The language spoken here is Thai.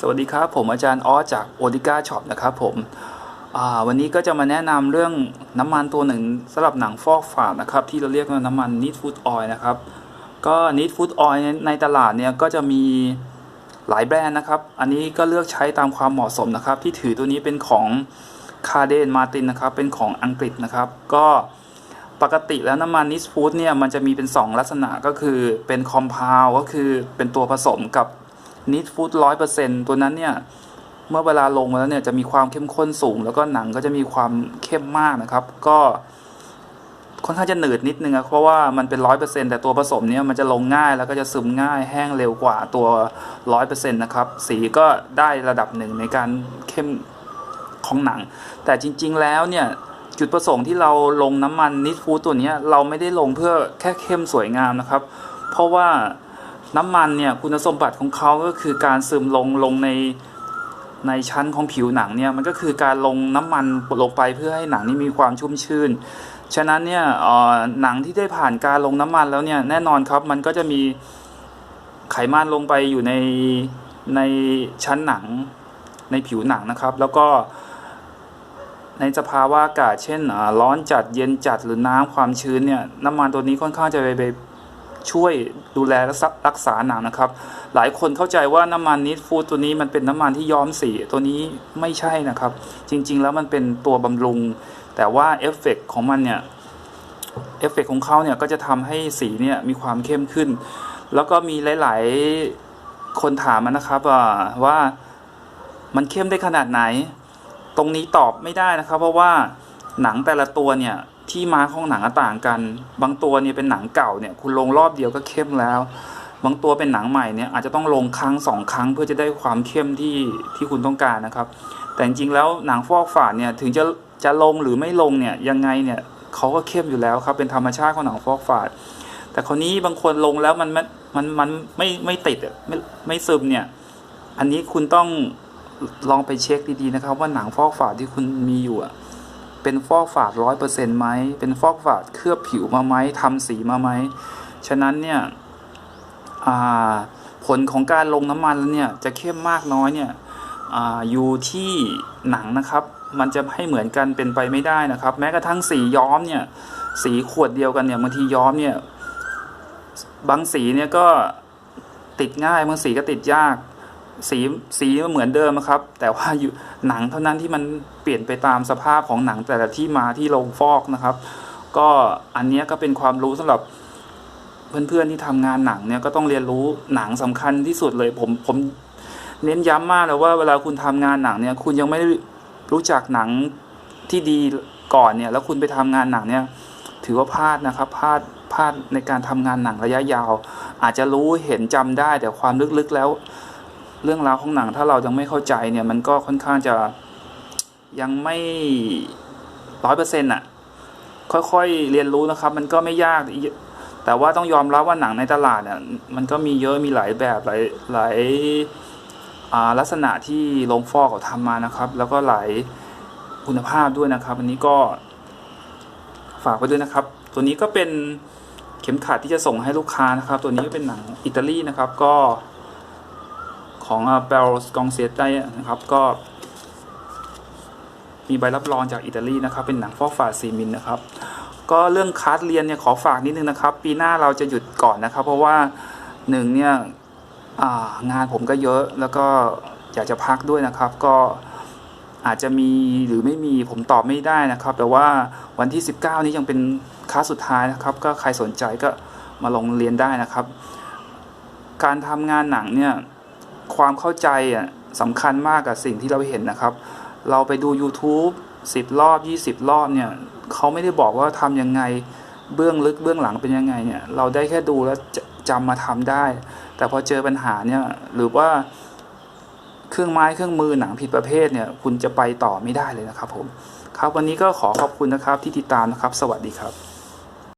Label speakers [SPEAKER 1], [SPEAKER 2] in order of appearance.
[SPEAKER 1] สวัสดีครับ ผมอาจารย์ออสจากโอติก้าช็อปนะครับผมวันนี้ก็จะมาแนะนำเรื่องน้ำมันตัวหนึ่งสำหรับหนังฟอกฝาดนะครับ ที่เราเรียกว่าน้ำมัน Need Food Oil นะครับ ก็ Need Food Oil ในตลาดเนี่ยก็จะมีหลายแบรนด์นะครับ อันนี้ก็เลือกใช้ตามความเหมาะสมนะครับ ที่ถือตัวนี้เป็นของ c a r d e n Martin นะครับ เป็นของอังกฤษนะครับ ก็ ปกติแล้วน้ำมัน Need Food เนี่ยมันจะมีเป็น 2 ลักษณะก็คือเป็นคอมเพลก็คือเป็นตัวผสมกับนิดฟู้ดร้อยเปอร์เซ็นตัวนั้นเนี่ยเมื่อเวลาลงมาแล้วเนี่ยจะมีความเข้มข้นสูง แล้วก็หนังก็จะมีความเข้มมากนะครับ ก็ค่อนข้างจะหนืดนิดนึงอะเพราะว่ามันเป็นร้อยเปอร์เซ็นแต่ตัวผสมเนี่ยมันจะลงง่ายแล้วก็จะซึมง่ายแห้งเร็วกว่าตัวร้อยเปอร์เซ็นต์นะครับ สีก็ได้ระดับหนึ่งในการเข้มของหนัง แต่จริง ๆ แล้วเนี่ย จุดประสงค์ที่เราลงน้ำมันนิดฟูตัวนี้เราไม่ได้ลงเพื่อแค่เข้มสวยงามนะครับ เพราะว่าน้ำมันเนี่ยคุณสมบัติของเขาก็คือการซึมลงลงในในชั้นของผิวหนังเนี่ยมันก็คือการลงน้ำมันลงไปเพื่อให้หนังนี่มีความชุ่มชื่น ฉะนั้นเนี่ยอ่อหนังที่ได้ผ่านการลงน้ำมันแล้วเนี่ยแน่นอนครับมันก็จะมีไขมันลงไปอยู่ในในชั้นหนังในผิวหนังนะครับ แล้วก็ ในสภาวะอากาศเช่นร้อนจัดเย็นจัดหรือน้ำความชื้นเนี่ยน้ำมันตัวนี้ค่อนข้างจะไปช่วยดูแลรักษารักษาหนังนะครับ หลายคนเข้าใจว่าน้ำมันนิดฟูดตัวนี้มันเป็นน้ำมันที่ย้อมสีตัวนี้ไม่ใช่นะครับ จริง ๆ แล้วมันเป็นตัวบำรุง แต่ว่าเอฟเฟกต์ของมันเนี่ยเอฟเฟกต์ของเขาเนี่ยก็จะทำให้สีเนี่ยมีความเข้มขึ้น แล้วก็มีหลาย ๆ คนถามมานะครับว่าว่ามันเข้มได้ขนาดไหน ตรงนี้ตอบไม่ได้นะครับ เพราะว่าหนังแต่ละตัวเนี่ยที่มาของหนังต่างกัน บางตัวเนี่ยเป็นหนังเก่าเนี่ยคุณลงรอบเดียวก็เข้มแล้ว บางตัวเป็นหนังใหม่เนี่ยอาจจะต้องลงครั้งสองครั้งเพื่อจะได้ความเข้มที่ที่คุณต้องการนะครับ แต่จริงๆแล้วหนังฟอกฝาดเนี่ยถึงจะจะลงหรือไม่ลงเนี่ยยังไงเนี่ยเขาก็เข้มอยู่แล้วครับเป็นธรรมชาติของหนังฟอกฝาด แต่คนนี้บางคนลงแล้วมันมันมันไม่ไม่ติดไม่ไม่ซึมเนี่ยอันนี้คุณต้อง ลองไปเช็คดีๆนะครับ ว่าหนังฟอกฝาดที่คุณมีอยู่อะเป็นฟอกฝาดร้อยเปอร์เซ็นต์ไหมเป็นฟอกฝาดเคลือบผิวมาไหมทำสีมาไหมฉะนั้นเนี่ยผลของการลงน้ำมันแล้วเนี่ยจะเข้มมากน้อยเนี่ยออยู่ที่หนังนะครับ มันจะให้เหมือนกันเป็นไปไม่ได้นะครับ แม้กระทั่งสีย้อมเนี่ยสีขวดเดียวกันเนี่ยบางทีย้อมเนี่ยบางสีเนี่ยก็ติดง่ายบางสีก็ติดยาก สีสีเหมือนเดิมนะครับ แต่ว่าอยู่หนังเท่านั้นที่มันเปลี่ยนไปตามสภาพของหนังแต่ละที่มาที่ลงฟอกนะครับ ก็อันนี้ก็เป็นความรู้สำหรับเพื่อนๆที่ทำงานหนังเนี่ยก็ต้องเรียนรู้หนังสำคัญที่สุดเลยผมผมเน้นย้ำมากเลยว่าเวลาคุณทำงานหนังเนี่ย คุณยังไม่รู้จักหนังที่ดีก่อนเนี่ย แล้วคุณไปทำงานหนังเนี่ย ถือว่าพลาดนะครับพลาดพลาดในการทำงานหนังระยะยาว อาจจะรู้เห็นจำได้แต่ความลึกๆแล้ว เรื่องราวของหนังถ้าเรายังไม่เข้าใจเนี่ย มันก็ค่อนข้างจะยังไม่ร้อยเปอร์เซ็นต์อะ ค่อยๆเรียนรู้นะครับ มันก็ไม่ยากแต่ว่าต้องยอมรับว่าหนังในตลาดเนี่ยมันก็มีเยอะมีหลายแบบหลายหลายลักษณะที่โรงฟอกเขาทำมานะครับ แล้วก็หลายคุณภาพด้วยนะครับ อันนี้ก็ฝากไว้ด้วยนะครับ ตัวนี้ก็เป็นเข็มขัดที่จะส่งให้ลูกค้านะครับ ตัวนี้ก็เป็นหนังอิตาลีนะครับ ก็ ของเบลสกองเซียได้นะครับก็ มีใบรับรองจากอิตาลีนะครับ เป็นหนังฟอกฝาดซีมิลนะครับ ก็เรื่องคลาสเรียนเนี่ยขอฝากนิดนึงนะครับ ปีหน้าเราจะหยุดก่อนนะครับ เพราะว่าหนึ่งเนี่ยงานผมก็เยอะแล้วก็อยากจะพักด้วยนะครับ ก็อาจจะมีหรือไม่มีผมตอบไม่ได้นะครับ แต่ว่าวันที่ 19 นี้ยังเป็นคลาสสุดท้ายนะครับ ก็ใครสนใจก็มาลงเรียนได้นะครับ การทำงานหนังเนี่ย ความเข้าใจอะสำคัญมากกับสิ่งที่เราเห็นนะครับ เราไปดู YouTube 10 รอบ 20 รอบเนี่ยเขาไม่ได้บอกว่าทำยังไงเบื้องลึกเบื้องหลังเป็นยังไงเนี่ย เราได้แค่ดูแล้วจจำมาทำได้ แต่พอเจอปัญหาเนี่ยหรือว่าเครื่องไม้เครื่องมือหนังผิดประเภทเนี่ย คุณจะไปต่อไม่ได้เลยนะครับผม ครับวันนี้ก็ขอขอบคุณนะครับที่ติดตามนะครับ สวัสดีครับ